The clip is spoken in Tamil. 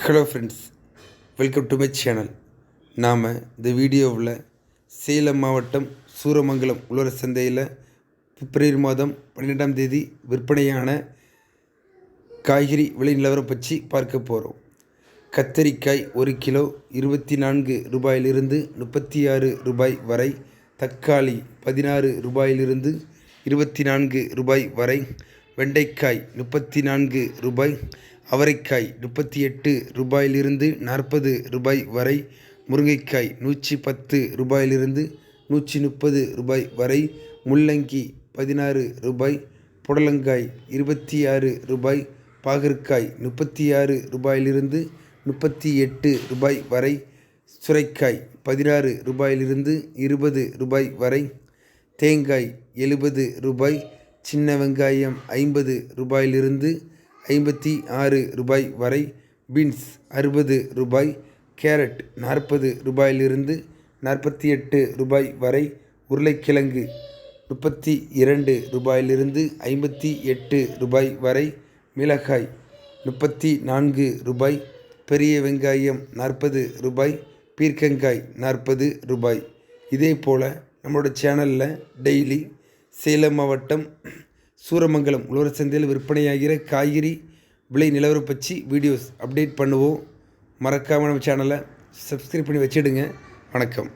Hello friends welcome to my channel நாம் இந்த வீடியோவில் சேலம் மாவட்டம் சூரமங்கலம் உலர சந்தையில் பிப்ரவரி மாதம் பன்னிரெண்டாம் தேதி விற்பனையான காய்கறி விலை நிலவரம் பற்றி பார்க்க போகிறோம் கத்தரிக்காய் ஒரு கிலோ இருபத்தி நான்கு ரூபாயிலிருந்து முப்பத்தி ஆறு ரூபாய் வரை தக்காளி பதினாறு ரூபாயிலிருந்து இருபத்தி நான்கு ரூபாய் வரை வெண்டைக்காய் முப்பத்தி நான்கு ரூபாய் அவரைக்காய் முப்பத்தி எட்டு ரூபாயிலிருந்து நாற்பது ரூபாய் வரை முருங்கைக்காய் நூற்றி பத்து ரூபாயிலிருந்து நூற்றி முப்பது ரூபாய் வரை முள்ளங்கி பதினாறு ரூபாய் புடலங்காய் இருபத்தி ஆறு ரூபாய் பாகற்காய் முப்பத்தி ஆறு ரூபாயிலிருந்து முப்பத்தி எட்டு ரூபாய் வரை சுரைக்காய் பதினாறு ரூபாயிலிருந்து இருபது ரூபாய் வரை தேங்காய் எழுபது ரூபாய் சின்ன வெங்காயம் ஐம்பது ரூபாயிலிருந்து ஐம்பத்தி ஆறு ரூபாய் வரை பீன்ஸ் அறுபது ரூபாய் கேரட் நாற்பது ரூபாயிலிருந்து நாற்பத்தி எட்டு ரூபாய் வரை உருளைக்கிழங்கு முப்பத்தி இரண்டு ரூபாயிலிருந்து ஐம்பத்தி எட்டு ரூபாய் வரை மிளகாய் முப்பத்தி நான்கு ரூபாய் பெரிய வெங்காயம் நாற்பது ரூபாய் பீர்க்கங்காய் நாற்பது ரூபாய். இதே போல் நம்மளோட சேனலில் டெய்லி சேலம் மாவட்டம் சூரமங்கலம் உழவர் சந்தையில் விற்பனையாகிற காய்கறி விலை நிலவரம் பற்றி வீடியோஸ் அப்டேட் பண்ணுவோம். மறக்காமல் நம்ம சேனலை சப்ஸ்கிரைப் பண்ணி வச்சுடுங்க. வணக்கம்.